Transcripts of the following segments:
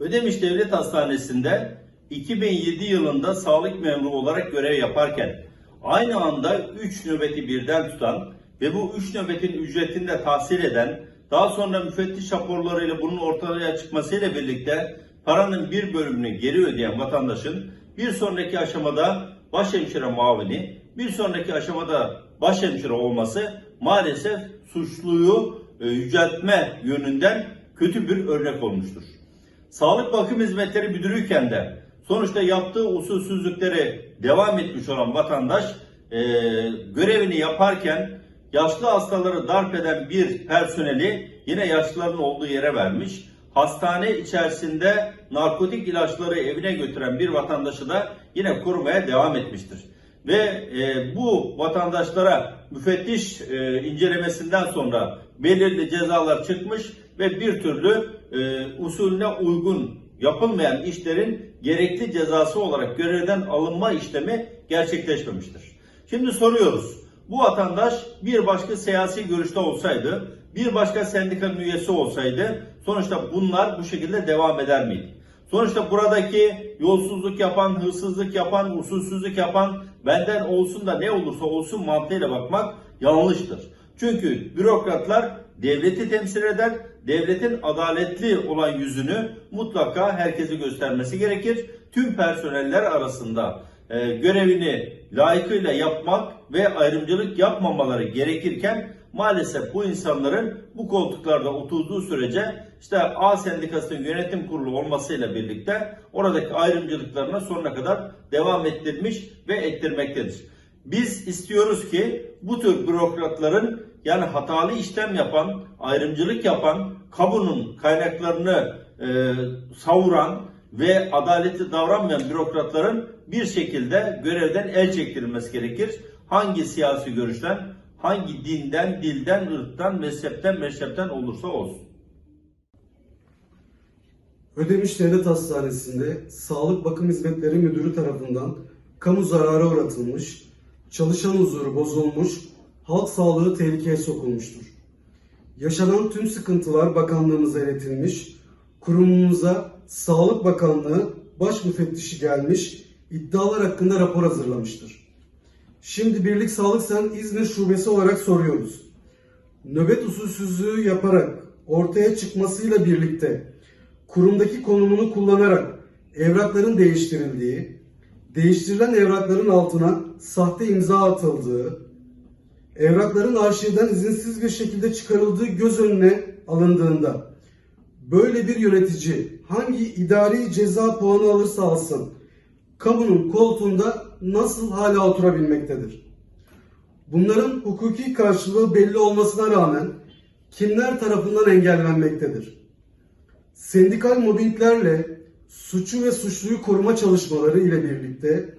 Ödemiş Devlet Hastanesi'nde 2007 yılında sağlık memuru olarak görev yaparken aynı anda 3 nöbeti birden tutan ve bu 3 nöbetin ücretini de tahsil eden, daha sonra müfettiş raporlarıyla bunun ortaya çıkmasıyla birlikte paranın bir bölümünü geri ödeyen vatandaşın bir sonraki aşamada başhemşire muavini, bir sonraki aşamada başhemşire olması maalesef suçluyu e, yüceltme yönünden kötü bir örnek olmuştur. Sağlık bakım hizmetleri müdürüyken de sonuçta yaptığı usulsüzlükleri devam etmiş olan vatandaş e, görevini yaparken yaşlı hastaları darp eden bir personeli yine yaşlıların olduğu yere vermiş. Hastane içerisinde narkotik ilaçları evine götüren bir vatandaşı da yine korumaya devam etmiştir. Ve e, bu vatandaşlara müfettiş e, incelemesinden sonra belirli cezalar çıkmış ve bir türlü e, usulüne uygun yapılmayan işlerin gerekli cezası olarak görevden alınma işlemi gerçekleşmemiştir. Şimdi soruyoruz. Bu vatandaş bir başka siyasi görüşte olsaydı, bir başka sendikanın üyesi olsaydı sonuçta bunlar bu şekilde devam eder miydi? Sonuçta buradaki yolsuzluk yapan, hırsızlık yapan, usulsüzlük yapan benden olsun da ne olursa olsun mantığıyla bakmak yanlıştır. Çünkü bürokratlar devleti temsil eder, devletin adaletli olan yüzünü mutlaka herkese göstermesi gerekir. Tüm personeller arasında e, görevini layıkıyla yapmak ve ayrımcılık yapmamaları gerekirken maalesef bu insanların bu koltuklarda oturduğu sürece işte A sendikasının yönetim kurulu olmasıyla birlikte oradaki ayrımcılıklarına sonuna kadar devam ettirmiş ve ettirmektedir. Biz istiyoruz ki bu tür bürokratların yani hatalı işlem yapan, ayrımcılık yapan, kamunun kaynaklarını e, savuran ve adaletli davranmayan bürokratların bir şekilde görevden el çektirilmesi gerekir. Hangi siyasi görüşten, hangi dinden, dilden, ırktan, mezhepten, meşrepten olursa olsun. Ödemiş Devlet Hastanesi'nde Sağlık Bakım Hizmetleri Müdürü tarafından kamu zararı uğratılmış, çalışan huzuru bozulmuş, halk sağlığı tehlikeye sokulmuştur. Yaşanan tüm sıkıntılar bakanlığımıza iletilmiş, kurumumuza Sağlık Bakanlığı baş müfettişi gelmiş, iddialar hakkında rapor hazırlamıştır. Şimdi Birlik Sağlık Sen İzmir Şubesi olarak soruyoruz. Nöbet usulsüzlüğü yaparak ortaya çıkmasıyla birlikte kurumdaki konumunu kullanarak evrakların değiştirildiği, değiştirilen evrakların altına sahte imza atıldığı, evrakların arşivden izinsiz bir şekilde çıkarıldığı göz önüne alındığında böyle bir yönetici hangi idari ceza puanı alırsa alsın kamunun koltuğunda nasıl hala oturabilmektedir? Bunların hukuki karşılığı belli olmasına rağmen kimler tarafından engellenmektedir? Sendikal mobbinglerle suçu ve suçluyu koruma çalışmaları ile birlikte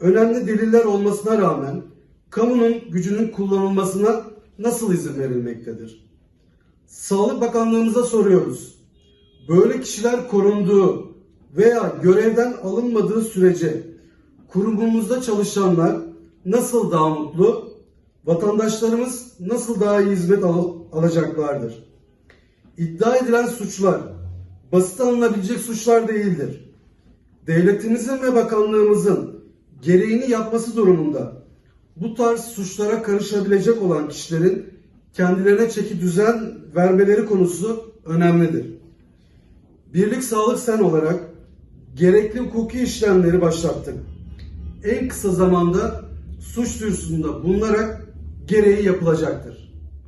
önemli deliller olmasına rağmen kamunun gücünün kullanılmasına nasıl izin verilmektedir? Sağlık Bakanlığımıza soruyoruz. Böyle kişiler korunduğu veya görevden alınmadığı sürece kurumumuzda çalışanlar nasıl daha mutlu, vatandaşlarımız nasıl daha iyi hizmet al- alacaklardır? İddia edilen suçlar basit alınabilecek suçlar değildir. Devletimizin ve bakanlığımızın gereğini yapması durumunda bu tarz suçlara karışabilecek olan kişilerin kendilerine çeki düzen vermeleri konusu önemlidir. Birlik Sağlık Sen olarak gerekli hukuki işlemleri başlattık. En kısa zamanda suç duyurusunda bulunarak gereği yapılacaktır.